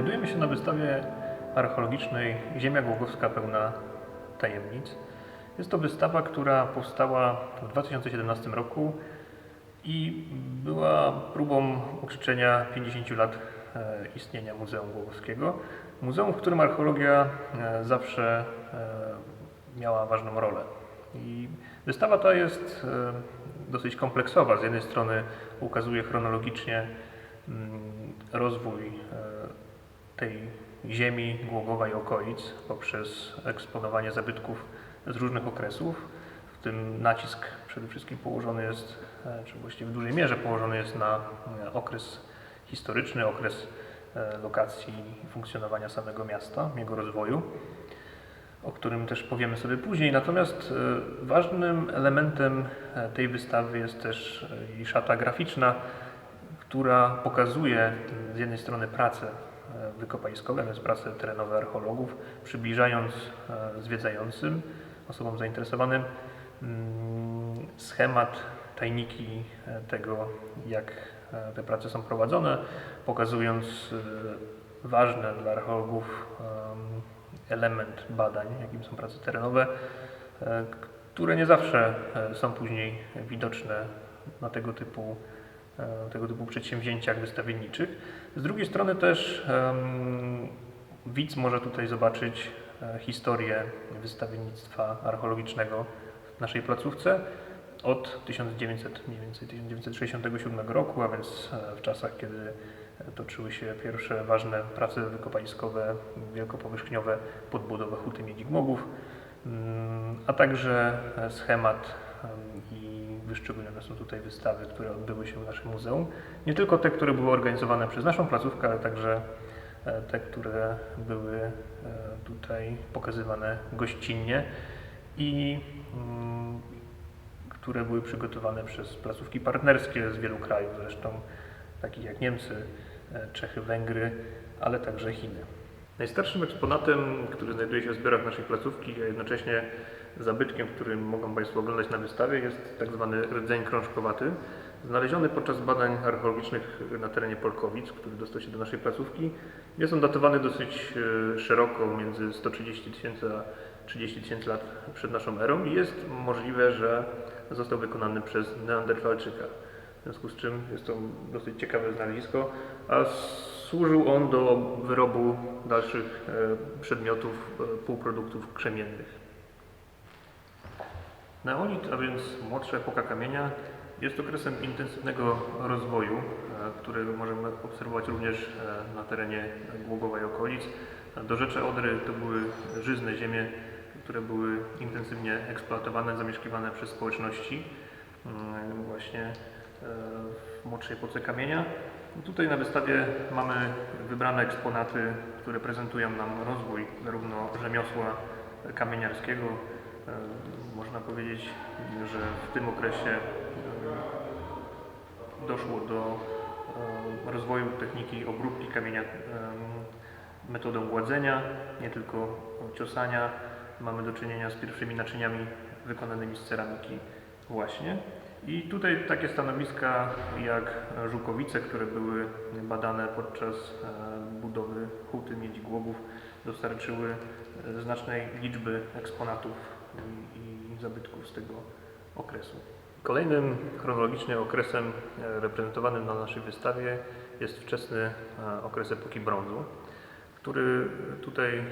Znajdujemy się na wystawie archeologicznej Ziemia Głogowska pełna tajemnic. Jest to wystawa, która powstała w 2017 roku i była próbą uczczenia 50 lat e, istnienia Muzeum Głogowskiego. Muzeum, w którym archeologia e, zawsze e, miała ważną rolę. I wystawa ta jest dosyć kompleksowa. Z jednej strony ukazuje chronologicznie mm, rozwój tej ziemi Głogowa i okolic poprzez eksponowanie zabytków z różnych okresów. W tym nacisk przede wszystkim położony jest, e, czy właściwie w dużej mierze położony jest na e, okres historyczny, okres e, lokacji funkcjonowania samego miasta, jego rozwoju, o którym też powiemy sobie później. Natomiast ważnym elementem tej wystawy jest też jej szata graficzna, która pokazuje z jednej strony pracę wykopaliskowe, więc prace terenowe archeologów, przybliżając e, zwiedzającym, osobom zainteresowanym mm, schemat, tajniki e, tego, jak e, te prace są prowadzone, pokazując ważne dla archeologów em, element badań, jakim są prace terenowe, które nie zawsze są później widoczne na tego typu tego typu przedsięwzięciach wystawienniczych. Z drugiej strony też widz może tutaj zobaczyć e, historię wystawiennictwa archeologicznego w naszej placówce od 1900, mniej więcej 1967 roku, a więc e, w czasach, kiedy toczyły się pierwsze ważne prace wykopaliskowe, wielkopowierzchniowe, podbudowę huty miedzi Gmogów, mm, a także e, schemat em, i wyszczególnione są tutaj wystawy, które odbyły się w naszym muzeum. Nie tylko te, które były organizowane przez naszą placówkę, ale także e, te, które były e, tutaj pokazywane gościnnie i mm, które były przygotowane przez placówki partnerskie z wielu krajów, zresztą takich jak Niemcy, e, Czechy, Węgry, ale także Chiny. Najstarszym eksponatem, który znajduje się w zbiorach naszej placówki, a jednocześnie zabytkiem, którym mogą Państwo oglądać na wystawie, jest tak zwany rdzeń krążkowaty, znaleziony podczas badań archeologicznych na terenie Polkowic, który dostał się do naszej placówki. Jest on datowany dosyć e, szeroko, między 130 tysięcy a 30 tysięcy lat przed naszą erą i jest możliwe, że został wykonany przez Neandertalczyka. W związku z czym jest to dosyć ciekawe znalezisko, a służył on do wyrobu dalszych e, przedmiotów, e, półproduktów krzemiennych. Neolit, a więc młodsza epoka kamienia, jest okresem intensywnego rozwoju, e, który możemy obserwować również na terenie Głogowa i okolic. Do rzeczy Odry to były żyzne ziemie, które były intensywnie eksploatowane, zamieszkiwane przez społeczności mm, właśnie w młodszej epoce kamienia. Tutaj na wystawie mamy wybrane eksponaty, które prezentują nam rozwój zarówno rzemiosła kamieniarskiego. E, Można powiedzieć, że w tym okresie e, doszło do e, rozwoju techniki obróbki kamienia metodą gładzenia, nie tylko ciosania. Mamy do czynienia z pierwszymi naczyniami wykonanymi z ceramiki właśnie. I tutaj takie stanowiska jak żukowice, które były badane podczas e, budowy huty miedzi Głogów, dostarczyły e, znacznej liczby eksponatów i, zabytków z tego okresu. Kolejnym chronologicznie okresem e, reprezentowanym na naszej wystawie jest wczesny okres epoki brązu, który tutaj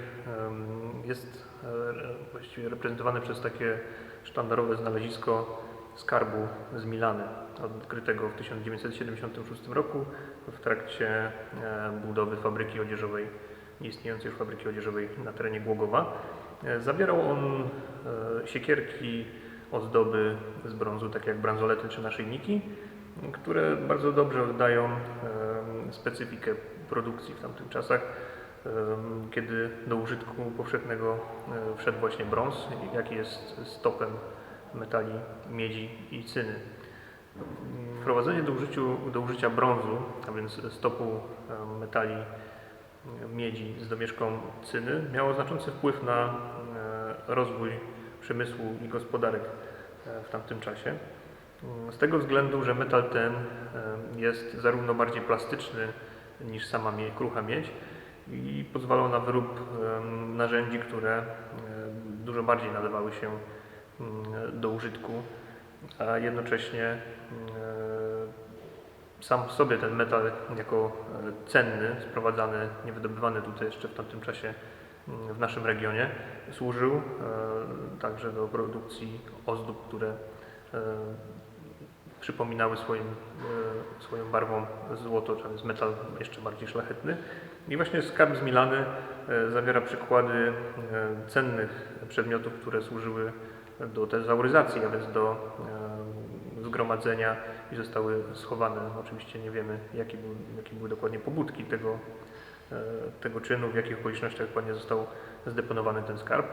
jest właściwie reprezentowany przez takie sztandarowe znalezisko skarbu z Milany, odkrytego w 1976 roku w trakcie e, budowy fabryki odzieżowej, nieistniejącej już fabryki odzieżowej na terenie Głogowa. E, Zawierał on e, siekierki, ozdoby z brązu, takie jak bransolety czy naszyjniki, które bardzo dobrze oddają specyfikę produkcji w tamtych czasach, kiedy do użytku powszechnego wszedł właśnie brąz, jaki jest stopem metali miedzi i cyny. Wprowadzenie do, użyciu, do użycia brązu, a więc stopu e, metali e, miedzi z domieszką cyny, miało znaczący wpływ na e, rozwój przemysłu i gospodarek w tamtym czasie. Mm, Z tego względu, że metal ten jest zarówno bardziej plastyczny niż sama krucha miedź i pozwalał na wyrób narzędzi, które dużo bardziej nadawały się do użytku, a jednocześnie e, sam w sobie ten metal jako e, cenny, sprowadzany, niewydobywany tutaj jeszcze w tamtym czasie mm, w naszym regionie, służył e, także do produkcji ozdób, które przypominały swoim, swoją barwą złoto, czy jest metal jeszcze bardziej szlachetny. I właśnie skarb z Milany zawiera przykłady cennych przedmiotów, które służyły do tezauryzacji, a więc do zgromadzenia i zostały schowane. Oczywiście nie wiemy, jakie były, jakie były dokładnie pobudki tego, e, tego czynu, w jakich okolicznościach dokładnie został zdeponowany ten skarb.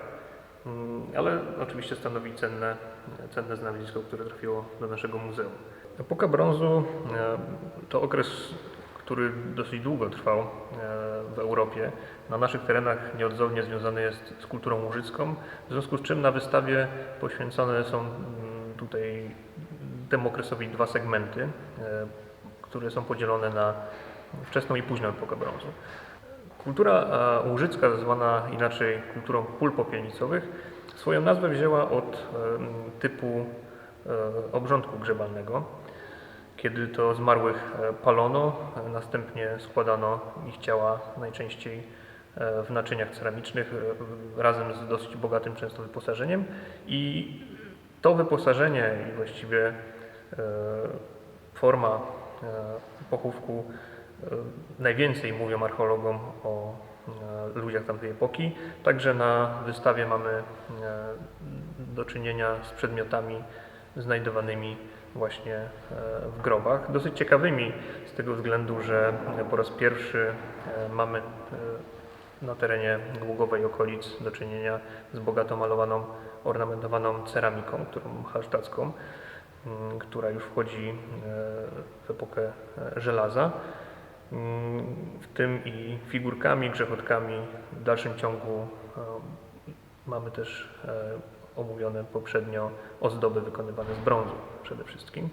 Mm, Ale oczywiście stanowi cenne, cenne znalezisko, które trafiło do naszego muzeum. Epoka brązu e, to okres, który dosyć długo trwał e, w Europie. Na naszych terenach nieodzownie związany jest z kulturą łużycką, w związku z czym na wystawie poświęcone są mm, tutaj temu okresowi dwa segmenty, e, które są podzielone na wczesną i późną epokę brązu. Kultura e, łużycka, zwana inaczej kulturą pól popielnicowych, swoją nazwę wzięła od typu obrządku grzebalnego, kiedy to zmarłych e, palono, e, następnie składano ich ciała najczęściej e, w naczyniach ceramicznych razem z dosyć bogatym często wyposażeniem i to wyposażenie i właściwie forma pochówku najwięcej mówią archeologom o ludziach tamtej epoki. Także na wystawie mamy do czynienia z przedmiotami znajdowanymi właśnie e, w grobach. Dosyć ciekawymi z tego względu, że po raz pierwszy e, mamy e, na terenie Gługowa i okolic do czynienia z bogato malowaną, ornamentowaną ceramiką, którą hallsztacką, mm, która już wchodzi w epokę żelaza. W tym i figurkami, grzechotkami. W dalszym ciągu mamy też omówione poprzednio ozdoby wykonywane z brązu przede wszystkim.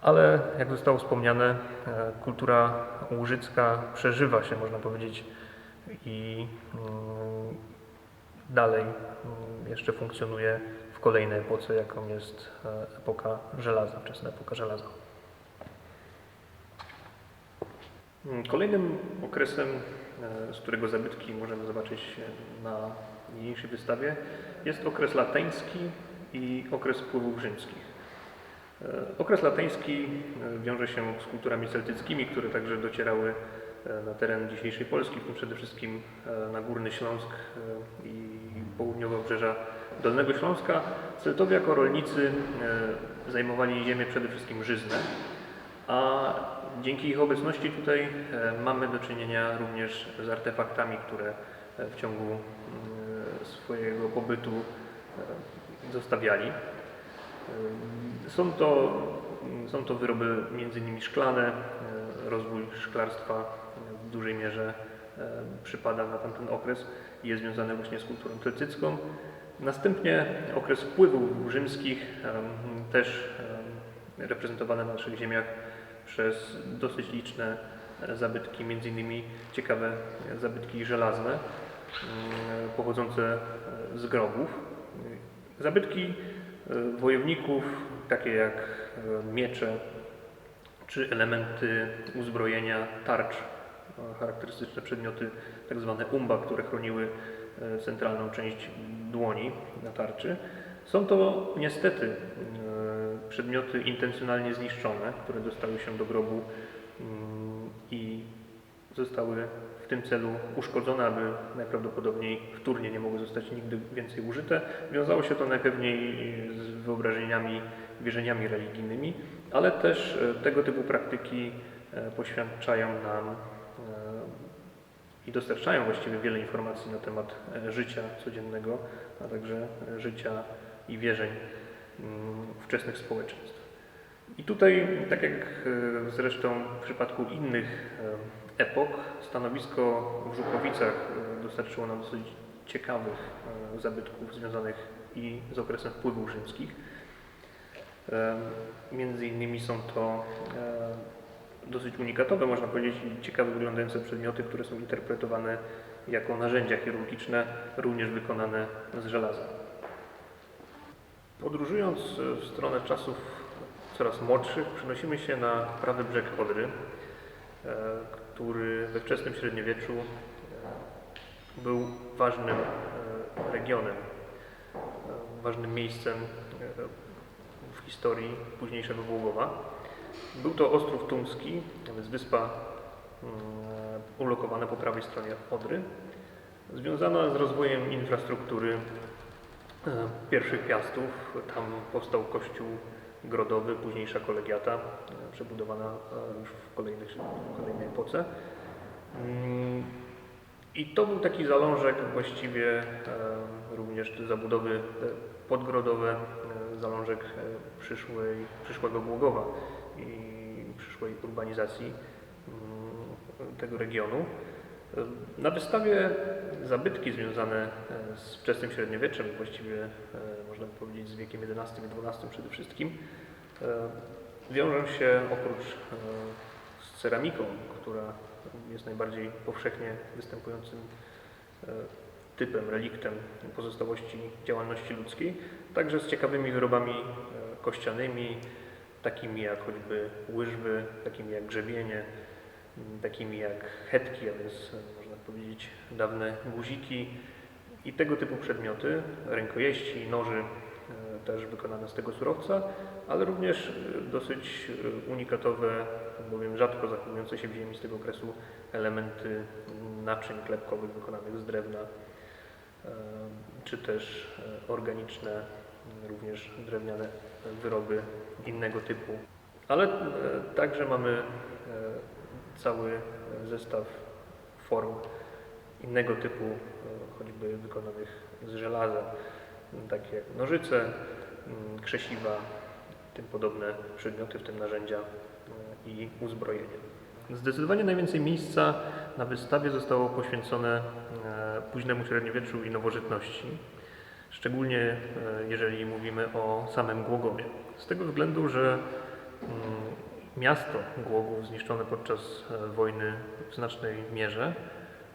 Ale jak zostało wspomniane, e, kultura łużycka przeżywa się, można powiedzieć, i mm, dalej mm, jeszcze funkcjonuje w kolejnej epoce, jaką jest e, epoka żelaza, wczesna epoka żelaza. Kolejnym okresem, e, z którego zabytki możemy zobaczyć na niniejszej wystawie, jest okres lateński i okres wpływów rzymskich. E, Okres lateński e, wiąże się z kulturami celtyckimi, które także docierały e, na teren dzisiejszej Polski, w tym przede wszystkim na Górny Śląsk i południowe obrzeża Dolnego Śląska. Celtowie jako rolnicy zajmowali ziemię przede wszystkim żyzne, a dzięki ich obecności tutaj mamy do czynienia również z artefaktami, które w ciągu mm, swojego pobytu zostawiali. Są to, są to wyroby innymi szklane. Rozwój szklarstwa w dużej mierze przypada na tamten okres i jest związany właśnie z kulturą celtycką. Następnie okres wpływów rzymskich, też reprezentowany na naszych ziemiach przez dosyć liczne zabytki, między innymi ciekawe zabytki żelazne pochodzące z grobów. Zabytki wojowników, takie jak e, miecze czy elementy uzbrojenia tarcz, e, charakterystyczne przedmioty tak zwane umba, które chroniły centralną część dłoni na tarczy. Są to niestety przedmioty intencjonalnie zniszczone, które dostały się do grobu mm, i zostały w tym celu uszkodzone, aby najprawdopodobniej wtórnie nie mogły zostać nigdy więcej użyte. Wiązało się to najpewniej z wyobrażeniami, wierzeniami religijnymi, ale też e, tego typu praktyki e, poświadczają nam e, i dostarczają właściwie wiele informacji na temat e, życia codziennego, a także e, życia i wierzeń mm, ówczesnych społeczeństw. I tutaj, tak jak e, zresztą w przypadku innych e, epok, stanowisko w Żukowicach e, dostarczyło nam dosyć ciekawych e, zabytków związanych i z okresem wpływów rzymskich. E, Między innymi są to dosyć unikatowe, można powiedzieć, ciekawe wyglądające przedmioty, które są interpretowane jako narzędzia chirurgiczne, również wykonane z żelaza. Podróżując w stronę czasów coraz młodszych, przenosimy się na prawy brzeg Odry, który we wczesnym średniowieczu e, był ważnym e, regionem, e, ważnym miejscem w historii późniejszego Głogowa. Był to Ostrów Tumski, więc wyspa mm, ulokowana po prawej stronie Odry, związana z rozwojem infrastruktury pierwszych piastów. Tam powstał kościół grodowy, późniejsza kolegiata, przebudowana e, już w, kolejnych, w kolejnej epoce. Mm, I to był taki zalążek właściwie e, również zabudowy podgrodowe, e, zalążek przyszłej, przyszłego Głogowa i przyszłej urbanizacji mm, tego regionu. Na wystawie zabytki związane z wczesnym średniowieczem, właściwie można powiedzieć z wiekiem XI i XII przede wszystkim, wiążą się oprócz e, z ceramiką, która jest najbardziej powszechnie występującym e, typem, reliktem pozostałości działalności ludzkiej, także z ciekawymi wyrobami e, kościanymi, takimi jak choćby łyżwy, takimi jak grzebienie, takimi jak hetki, a więc można powiedzieć dawne guziki i tego typu przedmioty, rękojeści, noży też wykonane z tego surowca, ale również e, dosyć e, unikatowe, bowiem rzadko zachowujące się w ziemi z tego okresu elementy naczyń klepkowych wykonanych z drewna, czy też e, organiczne, również drewniane wyroby innego typu. Ale e, także mamy e, cały zestaw form innego typu, choćby wykonanych z żelaza, takie nożyce, m, krzesiwa, tym podobne przedmioty, w tym narzędzia e, i uzbrojenie. Zdecydowanie najwięcej miejsca na wystawie zostało poświęcone e, późnemu średniowieczu i nowożytności, szczególnie e, jeżeli mówimy o samym Głogowie. Z tego względu, że mm, miasto Głogów zniszczone podczas e, wojny w znacznej mierze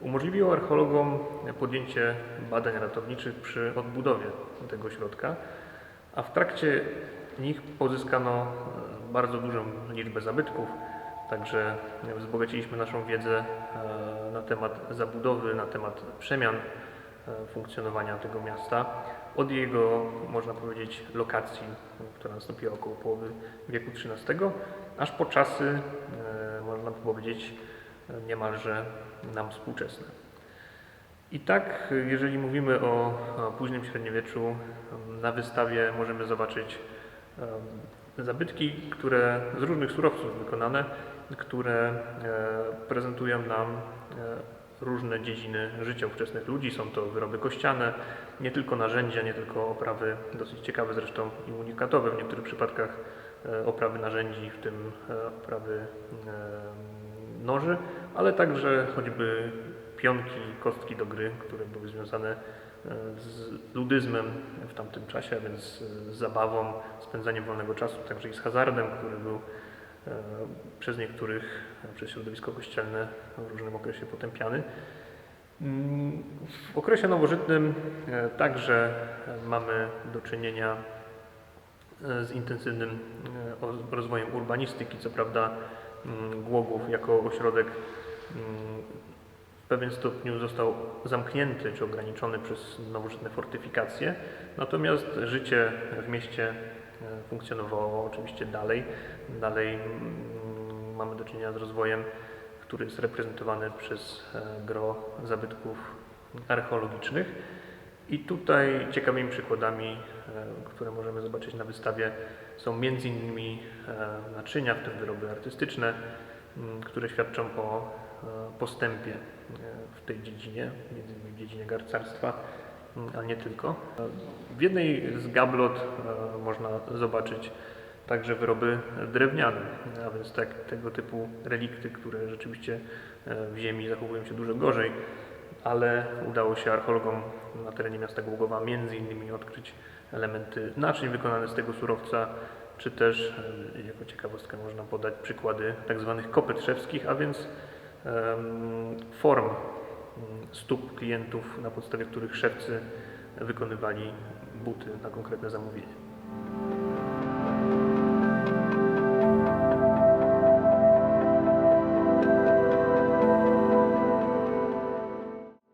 umożliwiło archeologom podjęcie badań ratowniczych przy odbudowie tego ośrodka, a w trakcie nich pozyskano e, bardzo dużą liczbę zabytków, także wzbogaciliśmy naszą wiedzę e, na temat zabudowy, na temat przemian e, funkcjonowania tego miasta od jego, można powiedzieć, lokacji, która nastąpiła około połowy wieku XIII, aż po czasy, można powiedzieć, niemalże nam współczesne. I tak, jeżeli mówimy o, późnym średniowieczu, na wystawie możemy zobaczyć zabytki, które z różnych surowców wykonane, które e, prezentują nam e, różne dziedziny życia ówczesnych ludzi. Są to wyroby kościane, nie tylko narzędzia, nie tylko oprawy, dosyć ciekawe zresztą i unikatowe w niektórych przypadkach e, oprawy narzędzi, w tym oprawy noży, ale także choćby pionki, kostki do gry, które były związane e, z ludyzmem w tamtym czasie, a więc z zabawą, spędzaniem wolnego czasu, także i z hazardem, który był e, przez niektórych, e, przez środowisko kościelne w różnym okresie potępiany. Mm, W okresie nowożytnym e, także e, mamy do czynienia e, z intensywnym e, rozwojem urbanistyki. Co prawda Głogów jako ośrodek mm, w pewien stopniu został zamknięty czy ograniczony przez nowożytne fortyfikacje, natomiast życie w mieście e, funkcjonowało oczywiście dalej. Dalej mm, mamy do czynienia z rozwojem, który jest reprezentowany przez e, gro zabytków archeologicznych. I tutaj ciekawymi przykładami, e, które możemy zobaczyć na wystawie, są innymi e, naczynia, w tym wyroby artystyczne, m, które świadczą o e, postępie w tej dziedzinie, innymi w dziedzinie garcarstwa, m, ale nie tylko. W jednej z gablot można zobaczyć także wyroby drewniane, a więc tak, tego typu relikty, które rzeczywiście w ziemi zachowują się dużo gorzej, ale udało się archeologom na terenie miasta Głogowa między innymi odkryć elementy naczyń wykonane z tego surowca, czy też e, jako ciekawostkę można podać przykłady tak zwanych kopyt szewskich, a więc form mm, stóp klientów, na podstawie których szewcy wykonywali buty na konkretne zamówienie.